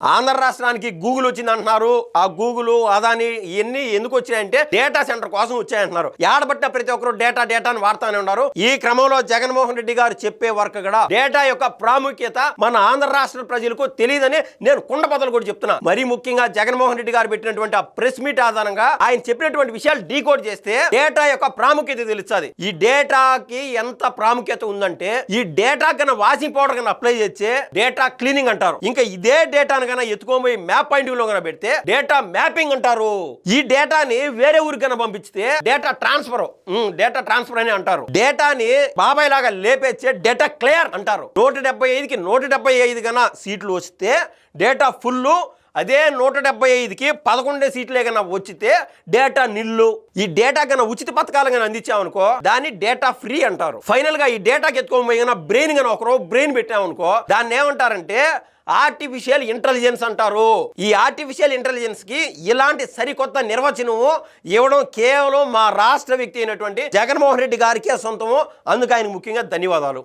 ఆంధ్ర రాష్ట్రానికి గూగుల్ వచ్చింది అంటున్నారు ఆ గూగుల్ అదాని ఇవన్నీ ఎందుకు వచ్చాయంటే డేటా సెంటర్ కోసం వచ్చాయంటున్నారు. ఏడబట్టిన ప్రతి ఒక్కరు డేటా డేటాను వాడుతూనే ఉన్నారు. ఈ క్రమంలో జగన్మోహన్ రెడ్డి గారు చెప్పే వరకు కూడా డేటా యొక్క ప్రాముఖ్యత మన ఆంధ్ర రాష్ట్ర ప్రజలకు తెలియదని నేను కుండబద్దలు కూడా చెప్తున్నా. మరీ ముఖ్యంగా జగన్మోహన్ రెడ్డి గారు పెట్టినటువంటి ఆ ప్రెస్ మీట్ ఆధారంగా ఆయన చెప్పినటువంటి విషయాలు డీకోడ్ చేస్తే డేటా యొక్క ప్రాముఖ్యత తెలుస్తుంది. ఈ డేటాకి ఎంత ప్రాముఖ్యత ఉందంటే ఈ డేటా కన్నా వాషింగ్ పౌడర్ కన్నా అప్లై చేస్తే డేటా క్లీనింగ్ అంటారు. ఇంకా ఇదే డేటాను కన్నా ఎత్తుకోబోయి మ్యాప్ పాయింట్లో కన్నా పెడితే డేటా మ్యాపింగ్ అంటారు. ఈ డేటాని వేరే ఊరికి కన్నా పంపిస్తే డేటా ట్రాన్స్ఫర్ డేటా ట్రాన్స్ఫర్ అని అంటారు. డేటాని బాబాయ్ లాగా లేపేచ్చే డేటా క్లియర్ అంటారు. నూట డెబ్బై ఐదుకి నూట డెబ్బై ఐదు కన్నా సీట్లు వస్తే డేటా ఫుల్ అదే నూట డెబ్బై ఐదుకి పదకొండే సీట్లే కన్నా వచ్చితే డేటా నిల్లు. ఈ డేటా కన్నా ఉచిత పథకాలు కన్నా అందించామనుకో దాన్ని డేటా ఫ్రీ అంటారు. ఫైనల్గా ఈ డేటాకి ఎత్తుకోబోయి బ్రెయిన్ కన్నా ఒకరు బ్రెయిన్ పెట్టామనుకో దాన్ని ఏమంటారంటే ఆర్టిఫిషియల్ ఇంటెలిజెన్స్ అంటారు. ఈ ఆర్టిఫిషియల్ ఇంటెలిజెన్స్కి ఇలాంటి సరికొత్త నిర్వచనము ఇవ్వడం కేవలం మా రాష్ట్ర వ్యక్తి అయినటువంటి జగన్మోహన్ రెడ్డి గారికే సొంతము. అందుకు ఆయనకు ముఖ్యంగా ధన్యవాదాలు.